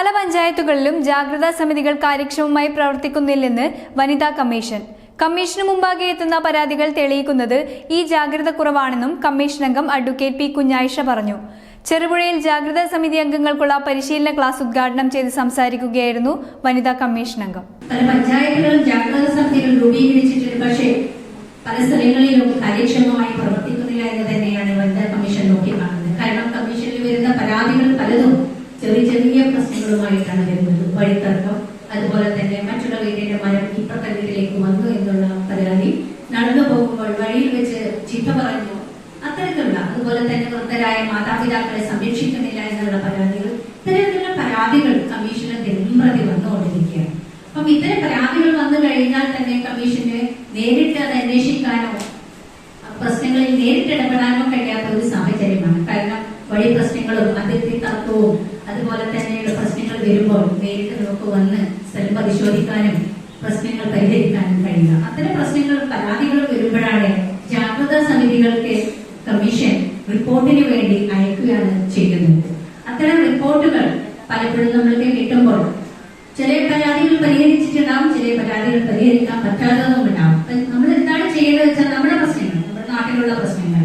പല പഞ്ചായത്തുകളിലും ജാഗ്രതാ സമിതികൾ കാര്യക്ഷമമായി പ്രവർത്തിക്കുന്നില്ലെന്ന് വനിതാ കമ്മീഷൻ. കമ്മീഷന് മുമ്പാകെ എത്തുന്ന പരാതികൾ തെളിയിക്കുന്നത് ഈ ജാഗ്രത കുറവാണെന്നും കമ്മീഷൻ അംഗം അഡ്വക്കേറ്റ് പി കുഞ്ഞായിഷ പറഞ്ഞു. ചെറുപുഴയിൽ ജാഗ്രതാ സമിതി അംഗങ്ങൾക്കുള്ള പരിശീലന ക്ലാസ് ഉദ്ഘാടനം ചെയ്ത് സംസാരിക്കുകയായിരുന്നു വനിതാ കമ്മീഷൻ അംഗം. പല പഞ്ചായത്തുകളും ജാഗ്രതാ സമിതികൾ രൂപീകരിച്ചിട്ടുണ്ട്. പക്ഷേ പല സ്ഥലങ്ങളിലും കാര്യക്ഷമമായി ചെറിയ ചെറിയ പ്രശ്നങ്ങളുമായിട്ടാണ് വരുന്നത്. വഴിത്തർക്കം അതുപോലെ തന്നെ മറ്റുള്ള വീടിന്റെ മരം ഈ വീട്ടിലേക്ക് വന്നു എന്നുള്ള പരാതി നടന്നു പോകുമ്പോൾ വഴിയിൽ വെച്ച് ചീത്ത പറഞ്ഞു അത്തരത്തിലുള്ള അതുപോലെ തന്നെ വൃദ്ധരായ മാതാപിതാക്കളെ സംരക്ഷിക്കുന്നില്ല എന്നുള്ള പരാതികൾ ഇത്തരത്തിലുള്ള പരാതികൾ കമ്മീഷന് ദിനംപ്രതി വന്നുകൊണ്ടിരിക്കുകയാണ്. അപ്പം ഇത്തരം പരാതികൾ വന്നു കഴിഞ്ഞാൽ തന്നെ കമ്മീഷന് നേരിട്ട് അത് അന്വേഷിക്കാനോ പ്രശ്നങ്ങളിൽ നേരിട്ട് ഇടപെടാനോ കഴിയാത്ത ഒരു സാഹചര്യമാണ്. കാരണം വഴി പ്രശ്നങ്ങളും അതിർത്തി തർക്കവും അതുപോലെ തന്നെ പ്രശ്നങ്ങൾ വരുമ്പോൾ നേരിട്ട് നമുക്ക് വന്ന് സ്ഥലം പരിശോധിക്കാനും പ്രശ്നങ്ങൾ പരിഹരിക്കാനും കഴിയുക. അത്തരം പ്രശ്നങ്ങൾ പരാതികൾ വരുമ്പോഴാണ് ജാഗ്രതാ സമിതികൾക്ക് കമ്മീഷൻ റിപ്പോർട്ടിന് വേണ്ടി അയക്കുകയാണ് ചെയ്യുന്നത്. അത്തരം റിപ്പോർട്ടുകൾ പലപ്പോഴും നമ്മൾക്ക് കിട്ടുമ്പോൾ ചില പരാതികൾ പരിഹരിച്ചിട്ടുണ്ടാവും ചില പരാതികൾ പരിഹരിക്കാൻ പറ്റാത്തതും ഉണ്ടാവും. നമ്മൾ എന്താണ് ചെയ്യേണ്ടത് വെച്ചാൽ നമ്മുടെ പ്രശ്നങ്ങൾ നമ്മുടെ നാട്ടിലുള്ള പ്രശ്നങ്ങൾ.